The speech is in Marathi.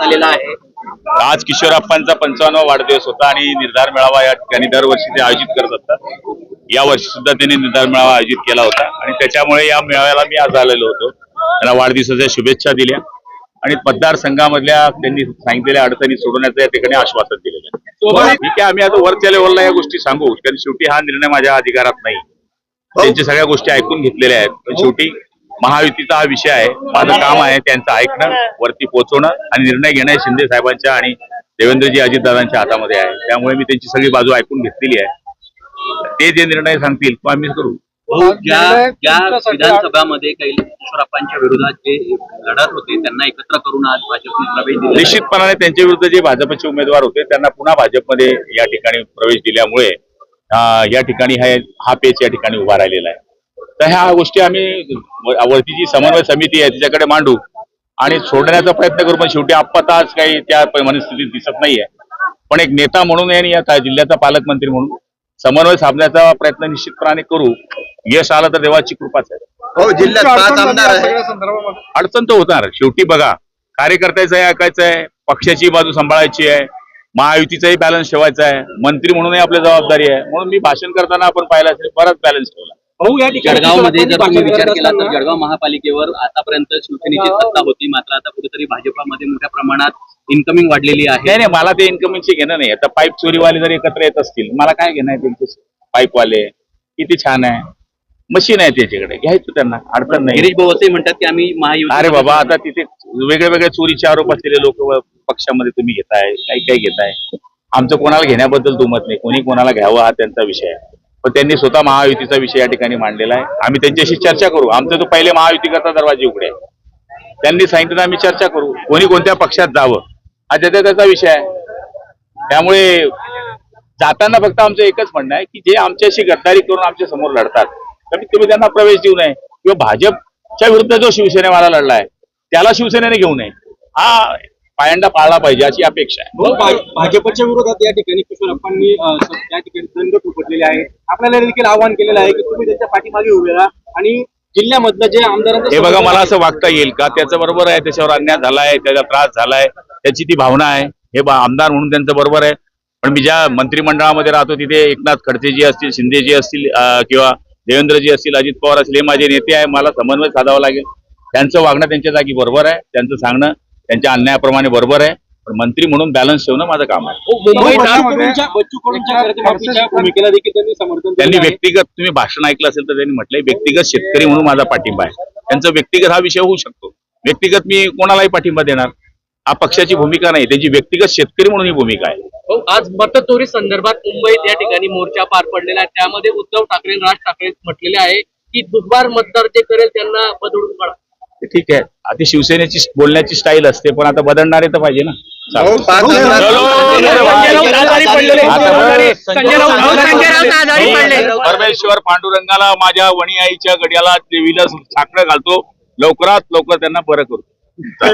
झालेला आहे. आज किशोरप्पांचा पंचावन्नवा वाढदिवस होता आणि निर्धार मेळावा या ठिकाणी दरवर्षी ते आयोजित करत असतात या वर्षी सुद्धा त्यांनी निर्धार मेळावा आयोजित केला होता. आणि त्याच्यामुळे या मेळाव्याला मी आज आलेलो होतो. त्यांना वाढदिवसाच्या शुभेच्छा दिल्या. आणि मतदारसंघामधल्या त्यांनी सांगितलेल्या अडचणी सोडवण्याचं या ठिकाणी आश्वासन दिलेलं आहे. ठीक आहे आम्ही आता वरच्या लेवलला या गोष्टी सांगू. कारण शेवटी हा निर्णय माझ्या अधिकारात नाही. त्यांच्या सगळ्या गोष्टी ऐकून घेतलेल्या आहेत. पण शेवटी महायुतीचा हा विषय आहे. माझं काम आहे त्यांचं ऐकणं वरती पोहोचवणं आणि निर्णय घेणं हे शिंदे साहेबांच्या आणि देवेंद्रजी अजितदादांच्या हातामध्ये आहे. त्यामुळे मी त्यांची सगळी बाजू ऐकून घेतलेली आहे. ते जे निर्णय सांगतील तो आम्ही करू. विधानसभामध्ये काही किशोरप्पांच्या विरोधात जे लढत होते त्यांना एकत्र करून आज भाजपने प्रवेश दिला. निश्चितपणाने त्यांच्या विरुद्ध जे भाजपचे उमेदवार होते त्यांना पुन्हा भाजपमध्ये या ठिकाणी प्रवेश दिल्यामुळे या ठिकाणी हा हा पेच या ठिकाणी उभा राहिलेला आहे. तर ह्या गोष्टी आम्ही वरती जी समन्वय समिती आहे तिच्याकडे मांडू. आणि सोडण्याचा प्रयत्न करू पण शेवटी आप्पात आज काही त्या मनस्थितीत दिसत नाहीये. पण एक नेता म्हणून आणि या जिल्ह्याचा पालकमंत्री म्हणून समन्वय साधण्याचा प्रयत्न निश्चितपणाने करू. यश आलं तर देवाची कृपाच आहे. हो जिल्ह्यात अडचण तर होणार. शेवटी बघा कार्यकर्त्याचं आहे ऐकायचं आहे पक्षाची बाजू सांभाळायची आहे महायुतीचाही बॅलन्स ठेवायचा आहे. मंत्री म्हणूनही आपली जबाबदारी आहे. म्हणून मी भाषण करताना आपण पाहिलं असेल बराच बॅलन्स ठेवला. भाऊ या जळगावमध्ये जर तुम्ही विचार केला तर जळगाव महापालिकेवर आतापर्यंत शिवसेनेची सत्ता होती मात्र आता कुठेतरी भाजपामध्ये मोठ्या प्रमाणात इन्कमिंग वाढलेली आहे. नाही नाही मला ते इन्कमिंगचे घेणं नाही. आता पाईप चोरीवाले जर एकत्र येत असतील मला काय घेणं आहे त्यांचे पाईपवाले किती छान आहे. मशीन आहे त्याच्याकडे घ्यायचं त्यांना अडचण नाही. गिरीश भाऊ असे म्हणतात की आम्ही महायुती अरे बाबा आता तिथे वेगळे वेगळे चोरीचे आरोप असलेले लोक पक्षामध्ये तुम्ही घेताय काही काही घेताय. आमचं कोणाला घेण्याबद्दल दुमत नाही कोणी कोणाला घ्यावं हा त्यांचा विषय आहे. पण त्यांनी स्वतः महायुतीचा विषय या ठिकाणी मांडलेला आहे. आम्ही त्यांच्याशी चर्चा करू. आमचं तो पहिले महायुती करता दरवाजे उघडे. आहे त्यांनी सांगितलं आम्ही चर्चा करू. कोणी कोणत्या पक्षात जावं? हा त्याचा त्याचा विषय आहे. त्यामुळे जाताना फक्त आमचं एकच म्हणणं आहे की जे आमच्याशी गद्दारी करून आमच्यासमोर लढतात कमीत कमी त्यांना प्रवेश देऊ नये. किंवा भाजपच्या विरुद्ध जो शिवसेनेवाला लढलाय त्याला शिवसेनेने घेऊ नये. हा पायंडा पाळला पाहिजे अशी अपेक्षा आहे. भाजपच्या विरोधात या ठिकाणी किशोरप्पांनी त्या ठिकाणी दंड उपटलेले आहे आपल्याला देखील आवाहन केलेलं आहे की तुम्ही त्यांच्या पाठीमागे उभे राहा आणि जिल्ह्यामधलं जे आमदारांचं हे बघा मला असं वागता येईल का? त्याचं बरोबर आहे त्याच्यावर अन्याय झालाय त्याचा त्रास झालाय त्याची ती भावना आहे. हे आमदार म्हणून त्यांचं बरोबर आहे. पण मी ज्या मंत्रिमंडळामध्ये राहतो तिथे एकनाथ खडसेजी असतील शिंदेजी असतील किंवा देवेंद्रजी असतील अजित पवार असतील हे माझे नेते आहे. मला समन्वय साधावा लागेल. त्यांचं वागणं त्यांच्या जागी बरोबर आहे. त्यांचं सांगणं त्यांच्या अन्यायाप्रमाणे बरोबर आहे. पण मंत्री म्हणून बॅलन्स ठेवणं माझं काम आहे. भूमिकेला देखील त्यांनी. व्यक्तिगत तुम्ही भाषण ऐकलं असेल तर त्यांनी म्हटलंय व्यक्तिगत शेतकरी म्हणून माझा पाठिंबा आहे. त्यांचा व्यक्तिगत हा विषय होऊ शकतो. व्यक्तिगत मी कोणालाही पाठिंबा देणार. हा पक्षाची भूमिका नाही. त्यांची व्यक्तिगत शेतकरी म्हणून ही भूमिका आहे. भाऊ, आज मतचोरी संदर्भात मुंबईत या ठिकाणी मोर्चा पार पडलेला आहे. त्यामध्ये उद्धव ठाकरे राज ठाकरे म्हटलेले आहे की दुर्बार मतदार जे करेल त्यांना बदलून काढा. ते ठीक आहे आता शिवसेनेची बोलण्याची स्टाईल असते पण आता बदलणारे तर पाहिजे ना हो परमेश्वर पांडुरंगाला माझ्या वणी आईच्या गड्याला देवीला साखर घालतो लवकरात लवकर त्यांना बरं करतो